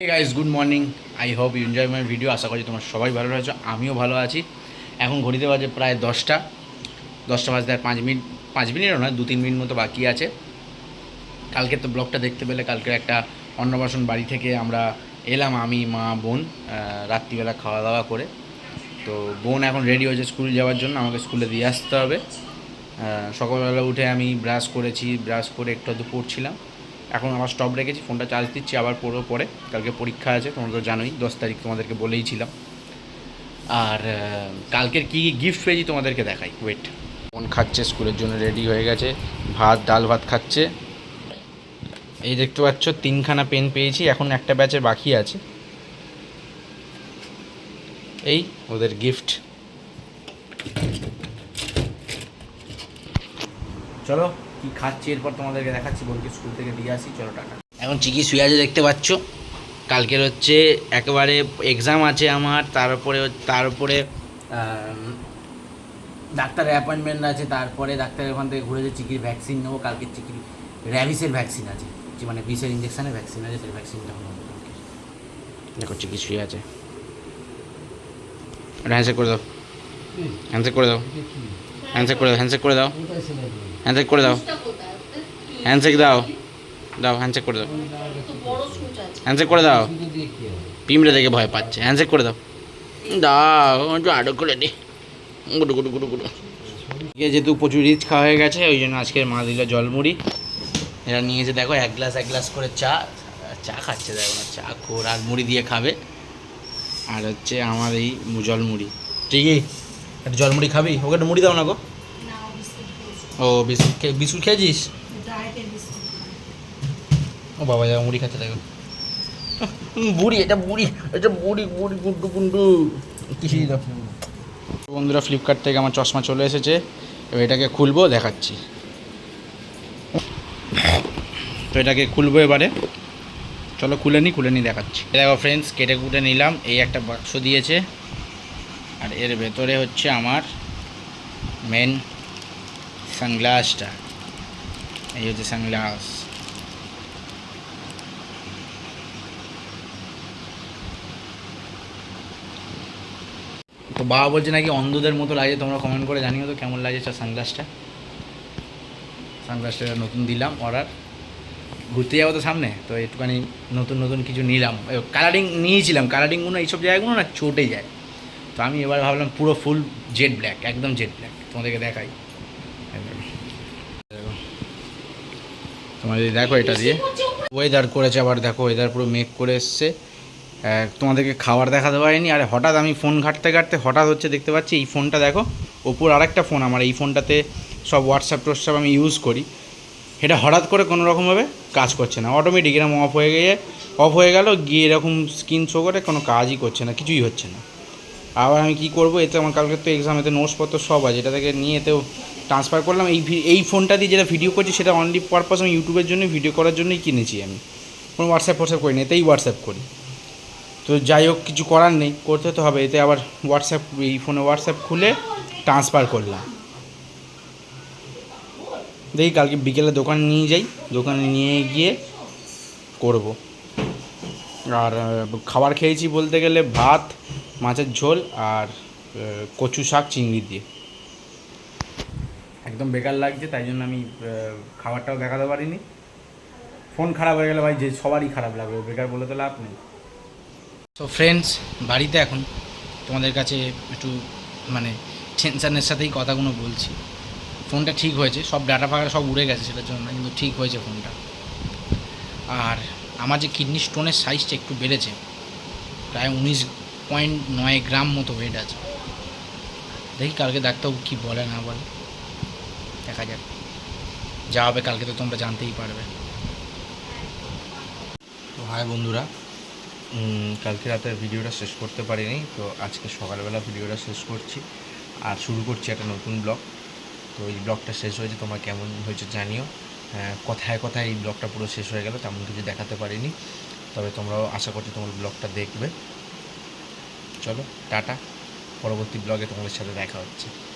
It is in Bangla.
Guys good morning I hope you enjoy my video আশা করি তোমার সবাই ভালো রয়েছে আমিও ভালো আছি। এখন ঘড়িতে বাজে প্রায় দশটা। দশটা বাজতে আর পাঁচ মিনিট, পাঁচ মিনিটও নয় দু তিন মিনিট মতো বাকি আছে। কালকে তো ব্লগটা দেখতে পেলে কালকের একটা অন্নপ্রাশন বাড়ি থেকে আমরা এলাম, আমি, মা, বোন রাত্রিবেলা খাওয়া দাওয়া করে। তো বোন এখন রেডি হয়েছে স্কুল যাওয়ার জন্য, আমাকে স্কুলে দিয়ে আসতে হবে। সকালবেলা উঠে আমি ব্রাশ করেছি ব্রাশ করে একটু আধটু পড়ছিলাম এখন আমার স্টপ রেখেছি ফোনটা চার্জ দিচ্ছি আবার পড়ব পরে, কালকে পরীক্ষা আছে, তোমরা তো জানোই, দশ তারিখ তোমাদেরকে বলেইছিলাম। আর কালকের কী কী গিফট পেয়েছি তোমাদেরকে দেখাই ওয়েট ফোন খাচ্ছে, স্কুলের জন্য রেডি হয়ে গেছে, ভাত, ডাল ভাত খাচ্ছে। এই দেখতে পাচ্ছ, তিনখানা পেন পেয়েছি, এখন একটা ব্যাচের বাকি আছে। এই ওদের গিফট চলো কি খাচ্ছি এরপর তোমাদেরকে দেখাচ্ছি বোনকে স্কুল থেকে দিয়ে আসি চলো টাটা। এখন চিকি শুয়ে আছে দেখতে পাচ্ছ। কালকের হচ্ছে একেবারে এক্সাম আছে আমার তারপরে তারপরে ডাক্তারের অ্যাপয়েন্টমেন্ট আছে তারপরে ডাক্তারের ওখান থেকে ঘুরে যে চিকির ভ্যাকসিন নেব কালকে চিকির র্যাবিসের ভ্যাকসিন আছে। যে মানে বিষের ইঞ্জেকশনের ভ্যাকসিন আছে সেই ভ্যাকসিনটা নেব। দেখো চিকি শুয়ে আছে। হ্যান্ডশেক করে দাও। হ্যান্ডশেক করে দাও। হ্যান্ডশেক করে দাও হ্যান্ডশেক করে দাও। হ্যান্ডশেক করে দাও। হ্যান্ডশেক দাও। দাও হ্যান্ডশেক করে দাও। হ্যান্ডশেক করে দাও। পিমড়ে দেখে ভয় পাচ্ছে। হ্যান্ডশেক করে দাও। দাও, একটু আরও করে দে। গুডু গুডু গুডু গুডু। যেহেতু প্রচুর রিচ খাওয়া হয়ে গেছে, ওই জন্য আজকে মা দিল জলমুড়ি। এরা নিয়েছে, দেখো, এক গ্লাস এক গ্লাস করে চা। চা খাচ্ছে, দেখো না চা খোর আর মুড়ি দিয়ে খাবে। আর হচ্ছে আমার এই জলমুড়ি। ঠিকই? একটা জলমুড়ি খাবি? ওকে একটা মুড়ি দাও না গো। ও বিস্কুট বিস্কুট খেয়েছিস? ও বাবা যা মুড়ি খাচ্ছে দেখো। বুড়ি এটা বুড়ি এটা বুড়ি বুড়ি গুন্ডু গুন্ডু কিছুই দাও বন্ধুরা ফ্লিপকার্ট থেকে আমার চশমা চলে এসেছে। এবার এটাকে খুলবো দেখাচ্ছি। তো এটাকে খুলবো এবারে। চলো খুলে নি খুলে নি দেখাচ্ছি। দেখো ফ্রেন্ডস কেটে কুটে নিলাম। এই একটা বাক্স দিয়েছে। আর এর ভেতরে হচ্ছে আমার মেন সানগ্লাসটা এই হচ্ছে সানগ্লাস তো বাবা বলছে নাকি অন্ধদের মতো লাগে তোমরা কমেন্ট করে জানিও তো কেমন লাগে সানগ্লাসটা সানগ্লাসটা নতুন দিলাম অর্ডার ঘুরতে যাব তো সামনে, তো একটুখানি নতুন নতুন কিছু নিলাম। কালারিং নিয়েছিলাম কালারিংগুলো এইসব জায়গাগুলো না চটে যায়। তো আমি এবার ভাবলাম পুরো ফুল জেড ব্ল্যাক একদম জেড ব্ল্যাক তোমাদেরকে দেখাই। যদি দেখো এটা দিয়ে। ওয়েদার করেছে আবার দেখো ওয়েদার পুরো মেক করে এসছে। তোমাদেরকে খাবার দেখাতে পারিনি। আর হঠাৎ আমি ফোন ঘাঁটতে ঘাঁটতে হঠাৎ হচ্ছে দেখতে পাচ্ছি, এই ফোনটা দেখো, ওপর আরেকটা ফোন আমার এই ফোনটাতে সব হোয়াটসঅ্যাপ টোয়াটসঅ্যাপ আমি ইউজ করি। এটা হঠাৎ করে কোনো রকমভাবে কাজ করছে না। অটোমেটিক এরকম অফ হয়ে গিয়ে অফ হয়ে গেল, গিয়ে এরকম স্ক্রিন শো করে কোনো কাজই করছে না, কিছুই হচ্ছে না। আবার আমি কী করব? এতে আমার কালকে তো এক্সাম এতে নোটসপত্র সব আছে। এটা থেকে নিয়ে এতেও ট্রান্সফার করলাম। এই এই ফোনটা দিয়ে যেটা ভিডিও করছি, সেটা অনলি পারপাস আমি ইউটিউবের জন্য ভিডিও করার জন্যই কিনেছি আমি। কোনো হোয়াটসঅ্যাপ হোয়াটসঅ্যাপ করি না এতেই হোয়াটসঅ্যাপ করি। তো যাই হোক, কিছু করার নেই, করতে তো হবে। এতে আবার হোয়াটসঅ্যাপ এই ফোনে হোয়াটসঅ্যাপ খুলে ট্রান্সফার করলাম। দেখি কালকে বিকেলে দোকানে নিয়ে যাই। দোকানে নিয়ে গিয়ে করব। আর খাবার খেয়েছি বলতে গেলে ভাত মাছের ঝোল আর কচু শাক চিংড়ি দিয়ে। একদম বেকার লাগছে তাই জন্য আমি খাবারটাও দেখাতে পারিনি। ফোন খারাপ হয়ে গেলে ভাই যে সবারই খারাপ লাগবে বেকার বলে তো লাভ নেই। তো ফ্রেন্ডস বাড়িতে এখন তোমাদের কাছে একটু মানে টেনশানের সাথেই কথাগুলো বলছি। ফোনটা ঠিক হয়েছে সব ডাটা ফাটা সব উড়ে গেছে সেটার জন্য কিন্তু ঠিক হয়েছে ফোনটা। আর আমার যে কিডনি স্টোনের সাইজটা একটু বেড়েছে প্রায় উনিশ পয়েন্ট নয় গ্রাম মতো ওয়েট আছে। দেখি কালকে ডাক্তারবাবু কী বলে না বলে। দেখা যাক। যা হবে কালকে তো তোমরা জানতেই পারবে। তো হাই বন্ধুরা কালকে রাতের ভিডিওটা শেষ করতে পারিনি তো আজকে সকালবেলা ভিডিওটা শেষ করছি। আর শুরু করছি একটা নতুন ব্লগ। তো এই ব্লগটা শেষ হয়েছে তোমার কেমন হয়েছে জানিও। আহ, কথায় কথায় এই ব্লগটা পুরো শেষ হয়ে গেল তেমন কিছু দেখাতে পারিনি। তবে তোমরাও আশা করছি তোমার ব্লগটা দেখবে। চলো টাটা। পরবর্তী ব্লগে তোমাদের সাথে দেখা হচ্ছে।